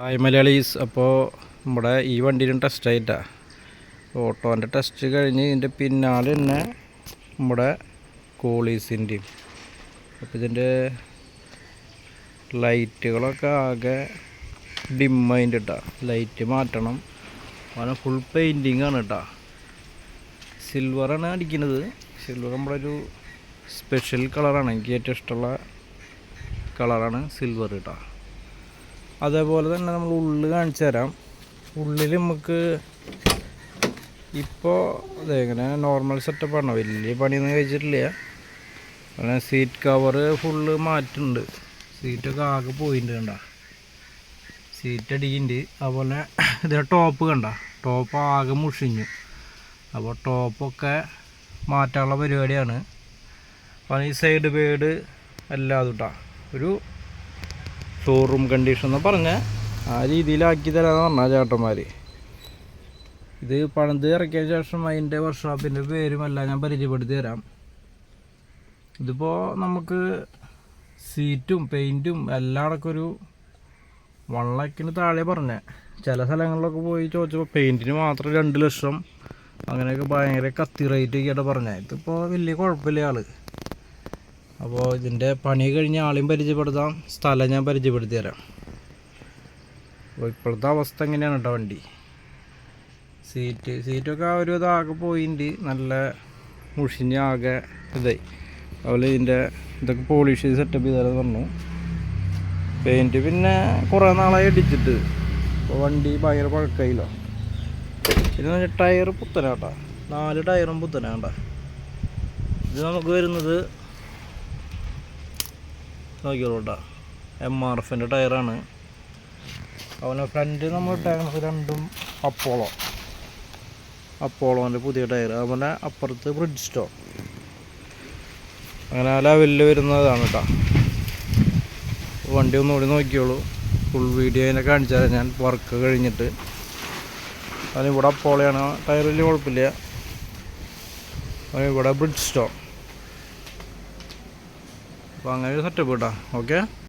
Hi Malayalees അപ്പോൾ നമ്മുടെ ഈ വണ്ടിയിലും ടെസ്റ്റ് ആയിട്ടാണ് ഓട്ടോന്റെ ടെസ്റ്റ് കഴിഞ്ഞ് ഇതിന്റെ പിന്നാലെ തന്നെ നമ്മുടെ കോളീസിന്റെയും അപ്പോൾ ഇതിന്റെ ലൈറ്റുകളൊക്കെ ആകെ ഡിമ്മതിന്റെ കേട്ടോ ലൈറ്റ് മാറ്റണം. അങ്ങനെ ഫുൾ പെയിന്റിങ് ആണ് കേട്ടോ സിൽവറാണ് അടിക്കുന്നത് സിൽവർ നമ്മുടെ ഒരു സ്പെഷ്യൽ കളറാണ് എനിക്ക് ഏറ്റവും ഇഷ്ടമുള്ള കളറാണ് സിൽവർ കേട്ടോ അതേപോലെ തന്നെ നമ്മൾ ഉള്ളിൽ കാണിച്ചു തരാം. ഉള്ളിൽ നമുക്ക് ഇപ്പോൾ ഇങ്ങനെ നോർമൽ സെറ്റപ്പാണ് വലിയ പണിയൊന്നും കഴിച്ചിട്ടില്ല. അങ്ങനെ സീറ്റ് കവറ് ഫുള്ള് മാറ്റുന്നുണ്ട്. സീറ്റൊക്കെ ആകെ പോയിട്ടുണ്ട് കണ്ട. സീറ്റ് അടിക്കുന്നുണ്ട് അതുപോലെ ഇതിന്റെ ടോപ്പ് കണ്ട. ടോപ്പ് ആകെ മുഷിഞ്ഞു. അപ്പോൾ ടോപ്പൊക്കെ മാറ്റാനുള്ള പരിപാടിയാണ്. അപ്പോൾ ഈ സൈഡ് ബേഡ് അതുട്ടാ. ഒരു ഷോറൂം കണ്ടീഷൻ എന്ന് പറഞ്ഞ ആ രീതിയിലാക്കി തരാമെന്ന് പറഞ്ഞാൽ ചേട്ടന്മാർ ഇത് പണിത് ഇറക്കിയ ശേഷം അതിന്റെ വർക്ക്ഷോപ്പിന്റെ പേരും എല്ലാം ഞാൻ പരിചയപ്പെടുത്തി തരാം. ഇതിപ്പോൾ നമുക്ക് സീറ്റും പെയിന്റും എല്ലാം അടക്കം ഒരു വൺ ലാക്കിന് താഴെ പറഞ്ഞേ. ചില സ്ഥലങ്ങളിലൊക്കെ പോയി ചോദിച്ചപ്പോൾ പെയിന്റിന് മാത്രം രണ്ട് ലക്ഷം. അങ്ങനെയൊക്കെ ഭയങ്കര കത്തി റേറ്റ് ഒക്കെയായിട്ട് പറഞ്ഞത് ഇതിപ്പോൾ വലിയ കുഴപ്പമില്ല ആൾ. അപ്പോൾ ഇതിന്റെ പണി കഴിഞ്ഞ് ആളെയും പരിചയപ്പെടുത്താം. സ്ഥലം ഞാൻ പരിചയപ്പെടുത്തി തരാം അപ്പോൾ ഇപ്പോഴത്തെ അവസ്ഥ എങ്ങനെയാണ് കേട്ടോ വണ്ടി? സീറ്റ് സീറ്റൊക്കെ ഒരു ഇതാകെ പോയിട്ടുണ്ട് നല്ല മുഷിഞ്ഞ ആകെ ഇതായി. അതുപോലെ ഇതിന്റെ ഇതൊക്കെ പോളിഷ് സെറ്റപ്പ് ചെയ്താലെന്ന് പറഞ്ഞു പെയിന്റ് പിന്നെ കുറേ നാളായി അടിച്ചിട്ട് അപ്പോൾ വണ്ടി ഭയങ്കര പഴക്കയില്ലോ. പിന്നെ ടയർ പുത്തനാട്ടാ. നാല് ടയറും പുത്തനാട്ടാ ഇത് നമുക്ക് വരുന്നത് നോക്കിയോളൂ എം ആർ എഫിന്റെ ടയറാണ്. അവനെ ഫ്രണ്ട് നമ്മൾ ടയർ രണ്ടും അപ്പോളോ അപ്പോളോന്റെ പുതിയ ടയർ അവന്റെ അപ്പുറത്ത് ബ്രിഡ് സ്റ്റോ അങ്ങനെ ആ ലെവലിൽ വരുന്നതാണ് കേട്ടോ വണ്ടി ഒന്നുകൂടി നോക്കിയോളൂ ഫുൾ വീഡിയോ അതിനെ കാണിച്ചാൽ ഞാൻ വർക്ക് കഴിഞ്ഞിട്ട്. അവനിവിടെ ഇവിടെ അപ്പോളയാണ് വലിയ കുഴപ്പമില്ല. അവനിവിടെ ഇവിടെ ബ്രിഡ് സ്റ്റോൺ അപ്പോൾ അങ്ങനെ ഒരു സെറ്റപ്പ് കേട്ടോ ഓക്കെ